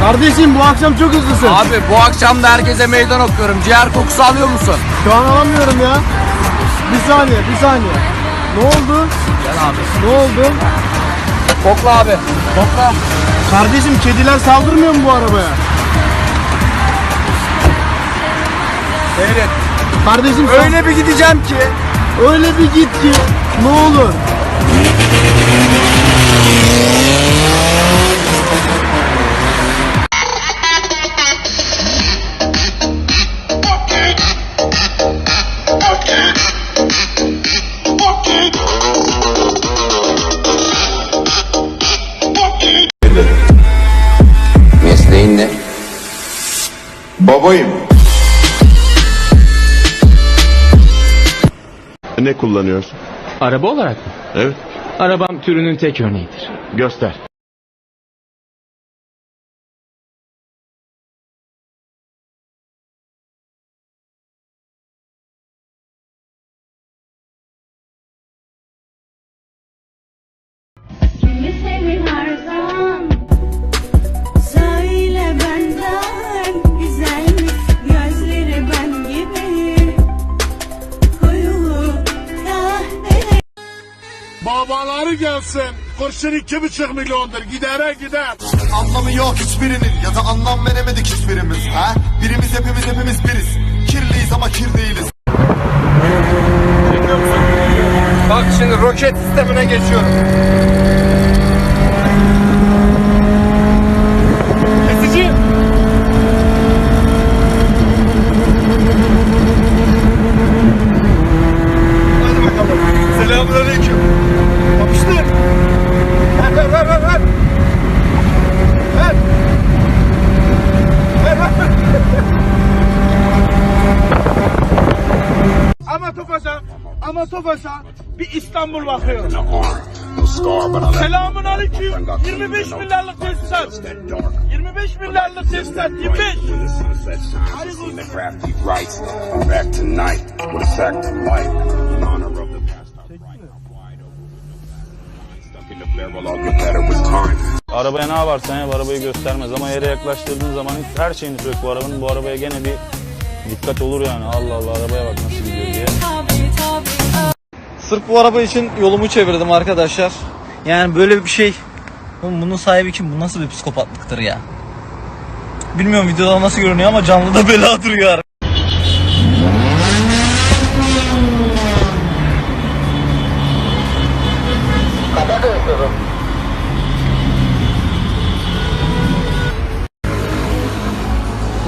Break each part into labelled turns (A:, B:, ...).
A: Kardeşim bu akşam çok hızlısın.
B: Abi bu akşam da herkese meydan okuyorum. Ciğer kokusu alıyor musun?
A: Şu an alamıyorum ya. Bir saniye, bir saniye. Ne oldu?
B: Gel abi.
A: Ne oldu?
B: Kokla abi. Kokla.
A: Kardeşim kediler saldırmıyor mu bu arabaya?
B: Seyret.
A: Kardeşim sen
B: Öyle bir gideceğim ki.
A: öyle bir git ki ne olur.
C: Babayım.
D: Ne kullanıyorsun?
E: Araba olarak mı?
D: Evet.
E: Arabam türünün tek örneğidir.
D: Göster.
F: Gelsin. Kurşun iki buçuk milyondur. Gidere gider.
C: Anlamı yok hiçbirinin ya da anlam veremedik hiçbirimiz. Ha? Birimiz hepimiz hepimiz biriz. Kirliyiz ama kir değiliz.
B: Bak şimdi roket sistemine geçiyorum.
F: Kesici. Hadi bakalım. Selamünaleyküm. Yapıştır. Ver ver ver ver ver. Ver. Ver ver ver. Ama Tofaş'a, ama Tofaş'a bir İstanbul bakıyor. Selamun aleyküm. 25 milyarlık tesisat. 25 milyarlık tesisat. 25.
G: Arabaya ne yaparsan yap arabayı göstermez ama yere yaklaştırdığın zaman hiç her şeyini sök bu arabanın. Bu arabaya gene bir dikkat olur yani. Allah Allah arabaya bak nasıl gidiyor.
H: Sırf bu araba için yolumu çevirdim arkadaşlar. Yani böyle bir şey. Oğlum bunun sahibi kim? Bu nasıl bir psikopatlıktır ya? Bilmiyorum videoda nasıl görünüyor ama canlıda bela duruyor.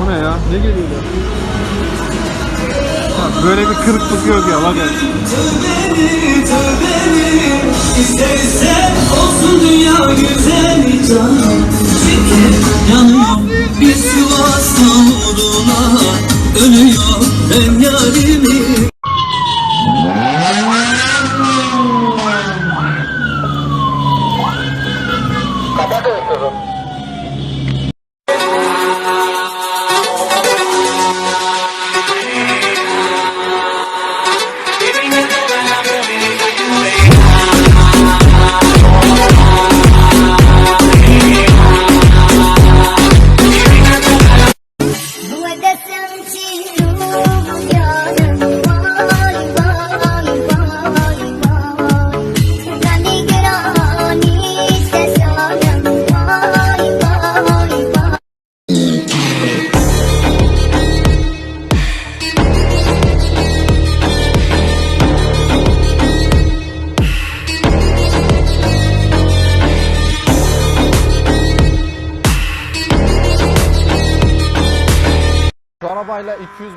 A: O ne ya? Ne geliyor ya? Böyle bir kırıklık yok ya bak. hele.
I: İstersen olsun dünya güzel canım Yanıyor bir Sivas uğruna Ölüyor ben yarimi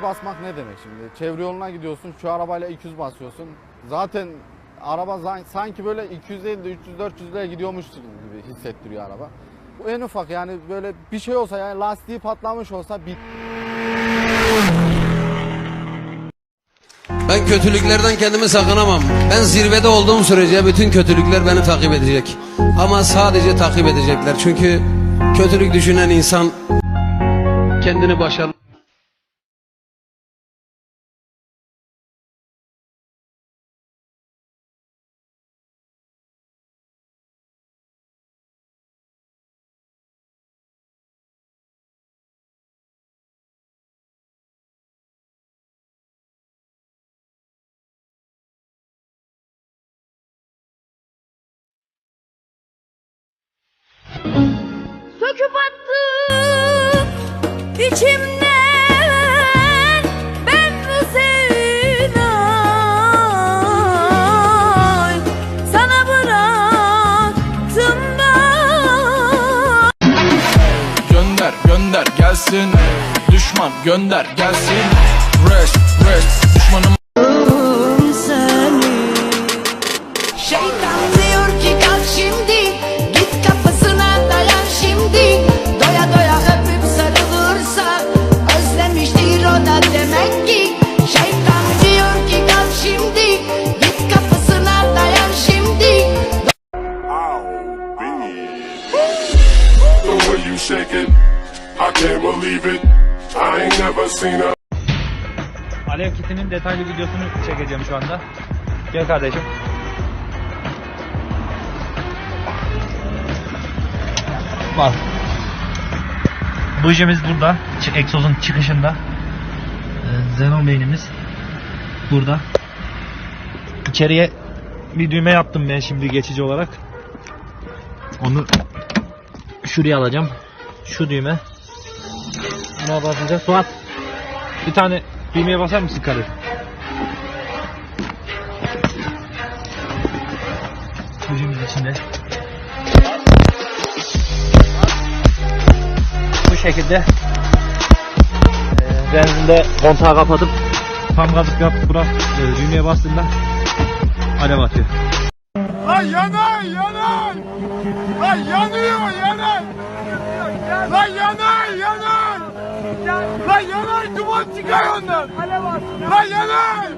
A: basmak ne demek şimdi? Çevre yoluna gidiyorsun şu arabayla 200 basıyorsun. Zaten araba sanki böyle 200 değil de 300-400 liraya gidiyormuş gibi hissettiriyor araba. Bu en ufak yani böyle bir şey olsa yani lastiği patlamış olsa bit
J: Ben kötülüklerden kendimi sakınamam. Ben zirvede olduğum sürece bütün kötülükler beni takip edecek. Ama sadece takip edecekler. Çünkü kötülük düşünen insan kendini başarılı
K: içimden ben bu sevdayı sana bıraktım da.
L: Gönder gönder gelsin. Düşman gönder gelsin. Rest rest
M: Alev kitinin detaylı videosunu çekeceğim şu anda. Gel kardeşim. Bak. Bujimiz burada. Egzozun çıkışında. Ee, Xenon beynimiz burada. İçeriye bir düğme yaptım ben şimdi geçici olarak. Onu şuraya alacağım. Şu düğme. Buna basınca Suat bir tane düğmeye basar mısın karı? Bujimiz içinde. Bu şekilde e, benzinde kontağı kapatıp tam gazık yapıp bırak e, düğmeye bastığında alev atıyor.
N: Lan yanar yanar. Lan yanıyor yanar. Lan yanar yanar. Lan yanar duman çıkar ondan. Lan yanar.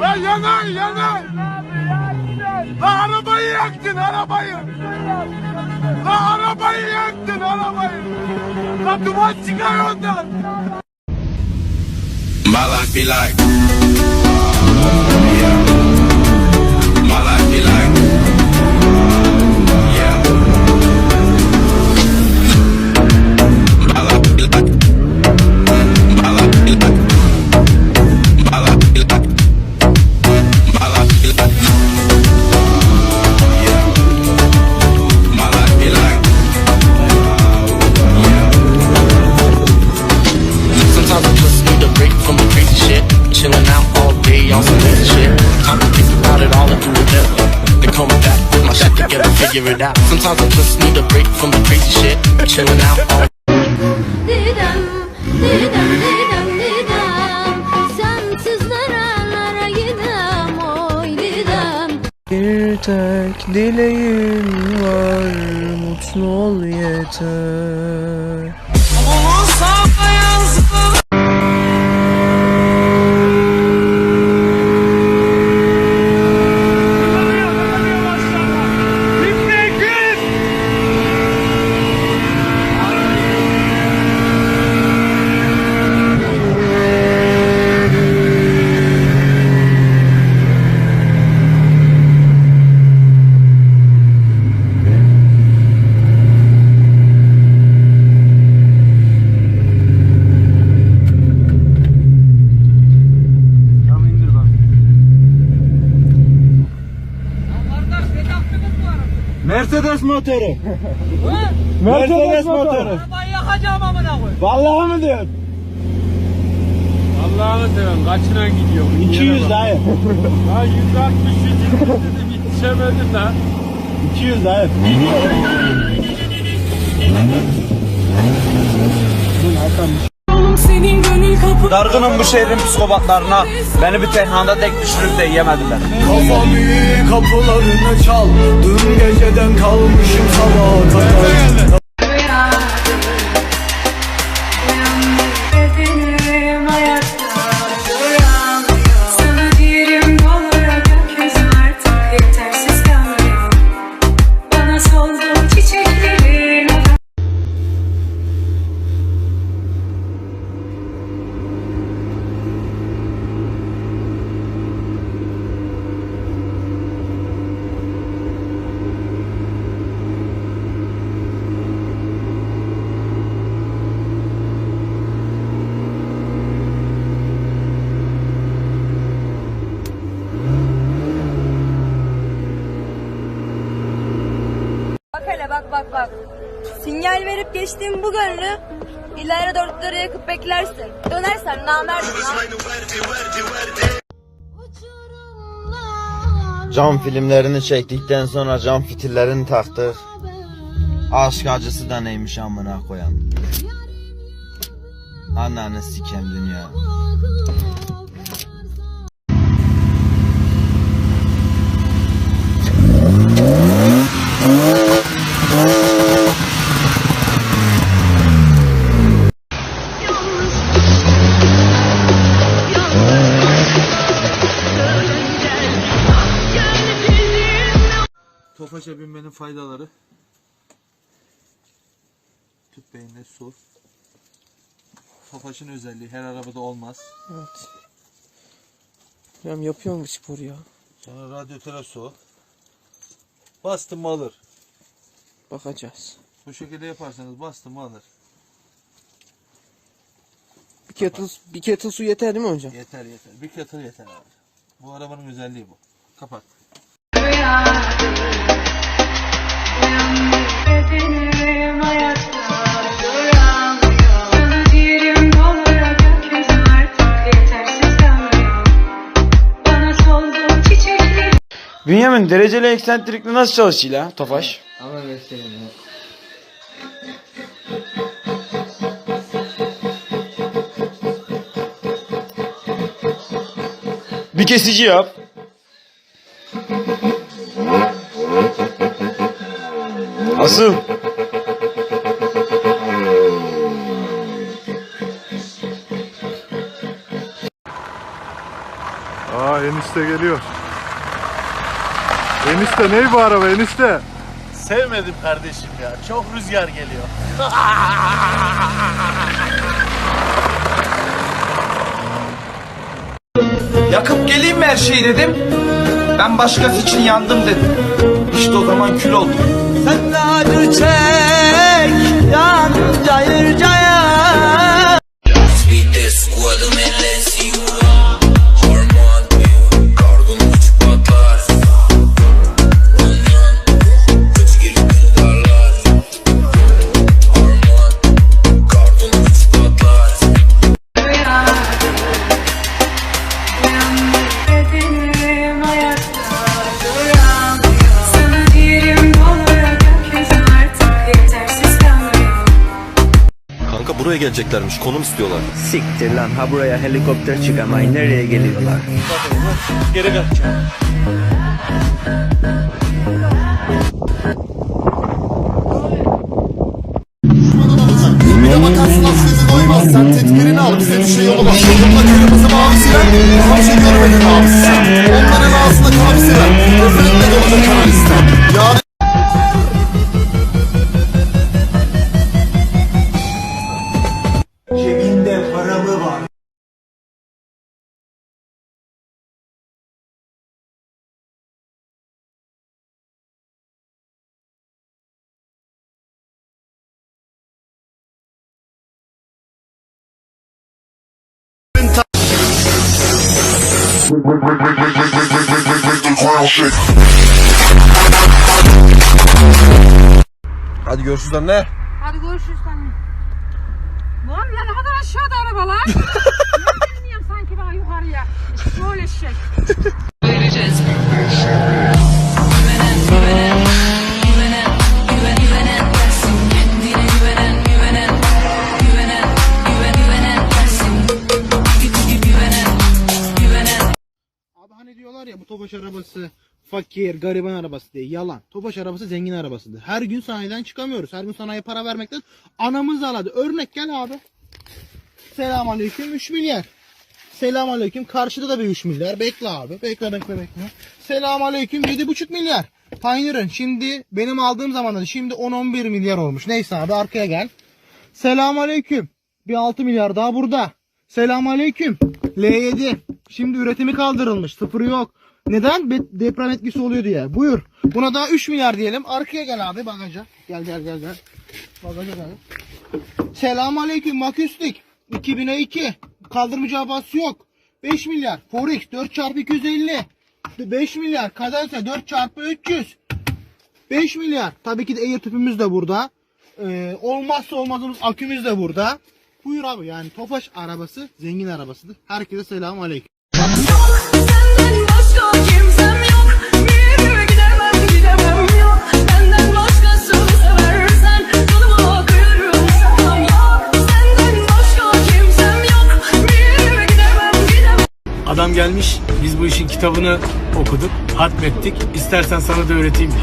N: Lan yanar yanar. Lan arabayı yaktın arabayı. Lan arabayı yaktın arabayı. Lan duman çıkar ondan.
O: My life be like.
P: Figure it out. Sometimes I just need a break from the crazy shit. Chilling out. All
K: Didem, didem, didem, didem Sensiz nerelere gidem oy didem
P: Bir tek dileğim var. Mutlu ol yeter
N: Mercedes motoru. Mercedes motoru. Arabayı yakacağım amına koy. Vallahi mı diyorsun? Allah'ını seven kaçına gidiyor? 200 dayı. Ha 160 120 yetişemedin lan. 200 dayı.
B: Dargınım bu şehrin psikopatlarına. Beni bir tenhanda tek düşürüp de yemediler.
P: Kafam iyi kapılarını çal Dün geceden kalmışım sabaha
Q: Sinyal verip geçtiğim bu gönlü ileride dörtleri yakıp beklersin. Dönersen namerdim.
R: Cam filmlerini çektikten sonra cam fitillerini taktık. Aşk acısı da neymiş amına koyan. Ananı sikem dünya.
S: Binmenin faydaları. Tüp beyinde su. Tofaş'ın özelliği her arabada olmaz.
H: Evet. Hocam yapıyor mu spor ya?
S: Sonra radyatöre su. Bastım alır.
H: Bakacağız.
S: Bu şekilde yaparsanız bastım alır.
H: Bir kettle, bir kettle su yeter değil mi hocam?
S: Yeter yeter. Bir kettle yeter abi. Bu arabanın özelliği bu. Kapat.
B: Bünyamin dereceli eksentrikli nasıl çalışıyor la Tofaş?
S: Ama göstereyim ya.
B: Bir kesici yap. Asıl.
C: Aa enişte geliyor. Enişte ney bu araba enişte?
S: Sevmedim kardeşim ya. Çok rüzgar geliyor.
B: Yakıp geleyim mi her şeyi dedim. Ben başkası için yandım dedim. İşte o zaman kül oldum.
S: Sen
R: geleceklermiş konum istiyorlar.
S: Siktir lan ha buraya helikopter çıkamayın nereye geliyorlar? Geri kaçacağım.
C: Bir bakarsın aslında doymaz sen tedbirini al bize düşe yolu bak Yolunda kırmızı mavi siren Hiçbir şey görmedin abisi sen Onların ağzında kavi siren Gözlerinde dolacak kanalistan Yani
R: Hadi görüşürüz anne.
Q: Hadi görüşürüz anne. Lan ne kadar aşağıda arabalar. ben bilmiyorum sanki daha yukarıya. Böyle şey.
S: Abi diyorlar ya bu Tofaş arabası fakir, gariban arabası diye. Yalan. Tofaş arabası zengin arabasıdır. Her gün sanayiden çıkamıyoruz. Her gün sanayiye para vermekten anamız ağladı. Örnek gel abi. Selam aleyküm 3 milyar. Selam aleyküm karşıda da bir 3 milyar. Bekle abi. Bekle bekle bekle. Selam aleyküm 7,5 milyar. Pioneer'ın şimdi benim aldığım zamanlarda şimdi 10-11 milyar olmuş. Neyse abi arkaya gel. Selam aleyküm. Bir 6 milyar daha burada. Selam aleyküm. L7. Şimdi üretimi kaldırılmış. Sıfırı yok. Neden? Deprem etkisi oluyor diye. Buyur. Buna daha 3 milyar diyelim. Arkaya gel abi bagaja. Gel gel gel gel. Bagaja gel. Selam aleyküm Maküstik. 2000'e 2. Kaldırmayacağı bas yok. 5 milyar. Forex 4 çarpı 250. 5 milyar. Kadense 4 çarpı 300.
K: 5 milyar. Tabii ki de air tüpümüz de burada. Ee, olmazsa olmazımız akümüz de burada. Buyur abi yani Tofaş arabası zengin arabasıdır. Herkese selamun aleyküm.
T: Adam gelmiş, biz bu işin kitabını okuduk, hatmettik. İstersen sana da öğreteyim diyor.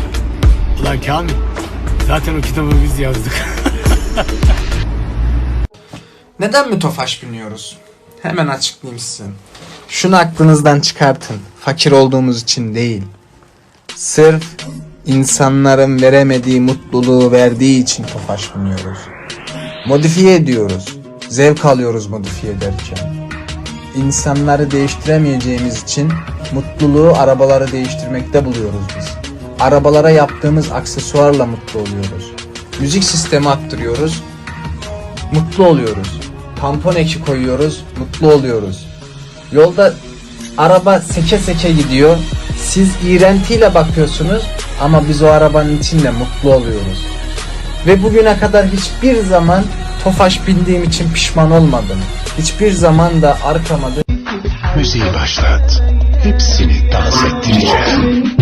T: Ulan Kamil, zaten o kitabı biz yazdık.
U: Neden mi Tofaş biniyoruz? Hemen açıklayayım size. Şunu aklınızdan çıkartın. Fakir olduğumuz için değil. Sırf insanların veremediği mutluluğu verdiği için Tofaş biniyoruz. Modifiye ediyoruz. Zevk alıyoruz modifiye ederken. İnsanları değiştiremeyeceğimiz için mutluluğu arabaları değiştirmekte buluyoruz biz. Arabalara yaptığımız aksesuarla mutlu oluyoruz. Müzik sistemi attırıyoruz mutlu oluyoruz. Tampon eki koyuyoruz, mutlu oluyoruz. Yolda araba seke seke gidiyor. Siz iğrentiyle bakıyorsunuz ama biz o arabanın içinde mutlu oluyoruz. Ve bugüne kadar hiçbir zaman Tofaş bindiğim için pişman olmadım. Hiçbir zaman da arkama dön-
F: Müziği başlat. Hepsini dans ettireceğim.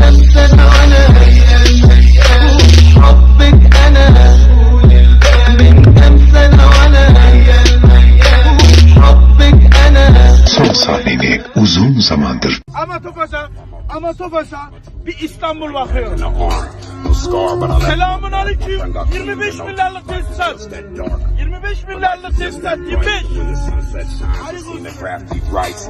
F: Son sahneni uzun zamandır
T: ama Tofaş'a, ama Tofaş'a bir İstanbul bakıyor. Selamun aleyküm. 25 milyarlık tesisat. 25 milyarlık tesisat. 25.
F: crafty rights.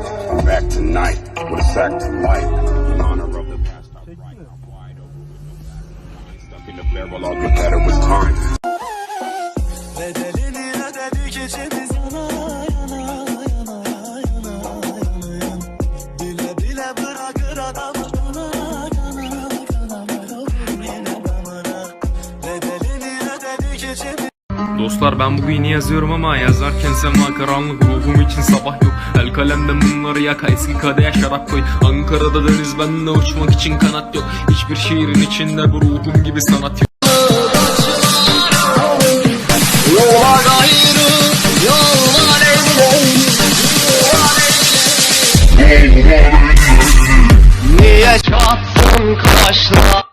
V: Dostlar ben bugün yeni yazıyorum ama yazarken sema karanlık ruhum için sabah yok. El kalemden bunları yaka eski kadeye şarap koy. Ankara'da deniz bende uçmak için kanat yok. Hiçbir şehrin içinde bu ruhum gibi sanat yok.
P: Niye çattın kaşla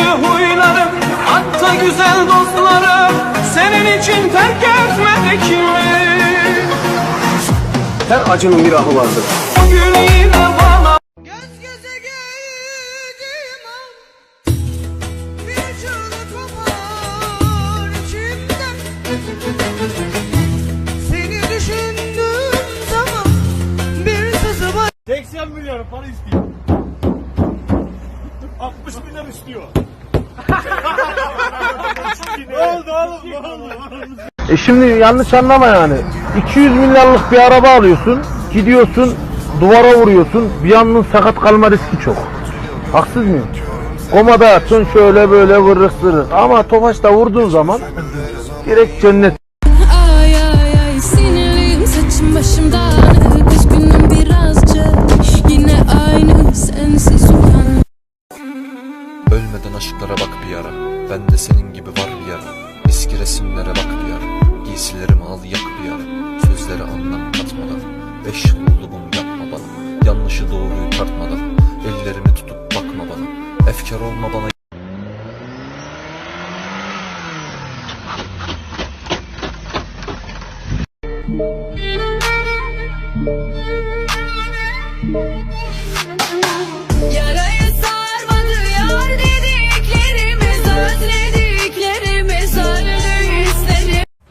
U: kötü huylarım Hatta güzel dostlarım Senin için terk etmedik mi?
T: Her acının bir ahı vardır.
U: Bugün yine
K: E şimdi yanlış anlama yani. 200 milyarlık bir araba alıyorsun. Gidiyorsun duvara vuruyorsun. Bir yanın sakat kalma riski çok. Haksız mıyım? Komada yatsın şöyle böyle vırrık zırrık. Ama Tofaş'ta vurduğun zaman direkt cennet.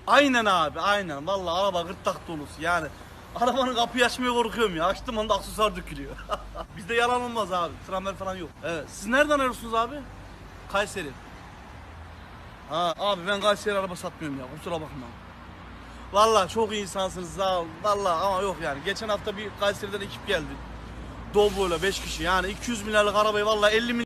T: Aynen abi aynen. Vallahi araba gırtlak dolusu yani. Arabanın kapıyı açmaya korkuyorum ya. Açtım anda aksesuar dökülüyor. Bizde yalan olmaz abi. Tramer falan yok. Evet. Siz nereden arıyorsunuz abi? Kayseri. Ha abi ben Kayseri araba satmıyorum ya. Kusura bakma. Vallahi çok insansınız sağ olun. Vallahi ama yok yani. Geçen hafta bir Kayseri'den ekip geldi. Doblo'yla 5 kişi yani 200 milyarlık arabayı vallahi 50 milyon